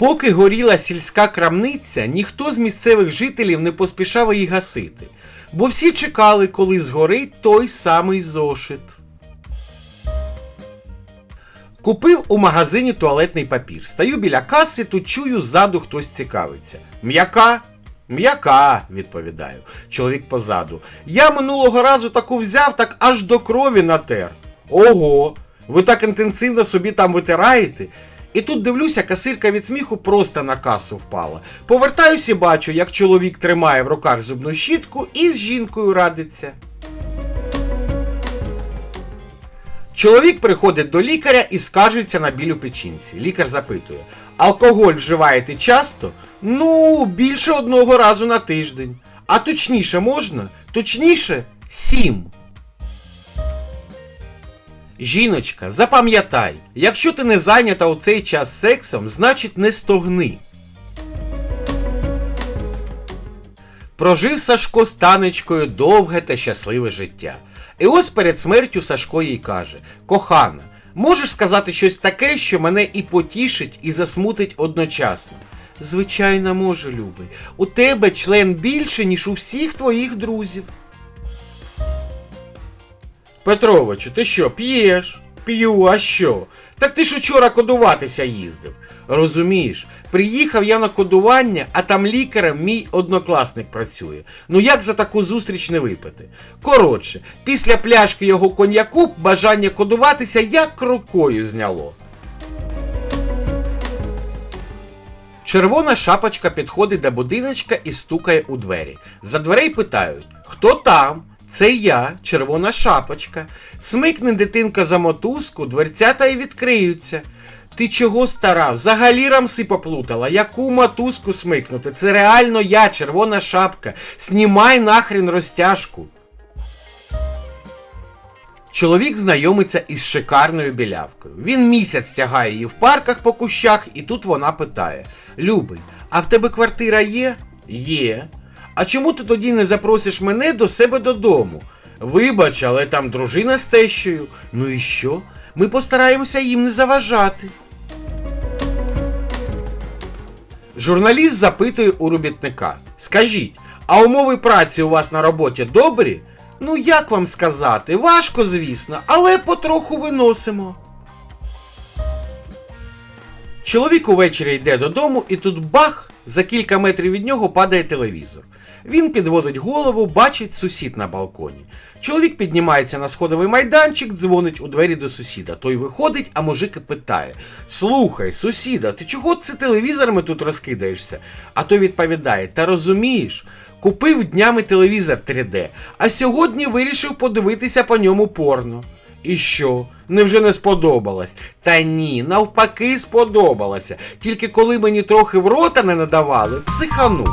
Поки горіла сільська крамниця, ніхто з місцевих жителів не поспішав її гасити, бо всі чекали, коли згорить той самий зошит. Купив у магазині туалетний папір. Стаю біля каси, тут чую ззаду хтось цікавиться. М'яка? М'яка, відповідаю. Чоловік позаду. Я минулого разу таку взяв, так аж до крові натер. Ого, ви так інтенсивно собі там витираєте. І тут дивлюся, касирка від сміху просто на касу впала. Повертаюсь і бачу, як чоловік тримає в руках зубну щітку і з жінкою радиться. Чоловік приходить до лікаря і скаржиться на біль у печінці. Лікар запитує: алкоголь вживаєте часто? Ну, більше одного разу на тиждень. А точніше можна? Точніше сім. Жіночка, запам'ятай, якщо ти не зайнята у цей час сексом, значить не стогни. Прожив Сашко з танечкою довге та щасливе життя. І ось перед смертю Сашко їй каже: Кохана, можеш сказати щось таке, що мене і потішить, і засмутить одночасно? Звичайно, можу, любий. У тебе член більше, ніж у всіх твоїх друзів. Петровичу, ти що, п'єш? П'ю, а що? Так ти ж учора кодуватися їздив. Розумієш, приїхав я на кодування, а там лікарем мій однокласник працює. Ну як за таку зустріч не випити? Коротше, після пляшки його коньяку бажання кодуватися як рукою зняло. Червона шапочка підходить до будиночка і стукає у двері. За дверей питають: Хто там? Це я, червона шапочка. Смикне дитинка за мотузку, дверцята й відкриються. Ти чого стара? Взагалі рамси поплутала. Яку мотузку смикнути? Це реально я, червона шапка. Снімай нахрен розтяжку. Чоловік знайомиться із шикарною білявкою. Він місяць тягає її в парках по кущах, і тут вона питає: Любий, а в тебе квартира є? Є. А чому ти тоді не запросиш мене до себе додому? Вибач, але там дружина з тещою. Ну і що? Ми постараємося їм не заважати. Журналіст запитує у робітника: Скажіть, а умови праці у вас на роботі добрі? Ну, як вам сказати, важко, звісно, але потроху виносимо. Чоловік увечері йде додому, і тут бах! За кілька метрів від нього падає телевізор. Він підводить голову, бачить сусід на балконі. Чоловік піднімається на сходовий майданчик, дзвонить у двері до сусіда. Той виходить, а мужик і питає: Слухай, сусіда, ти чого це телевізорами тут розкидаєшся? А той відповідає: Та розумієш, купив днями телевізор 3D, а сьогодні вирішив подивитися по ньому порно. І що? Невже не сподобалось? Та ні, навпаки, сподобалося. Тільки коли мені трохи в рота не надавали, психанув.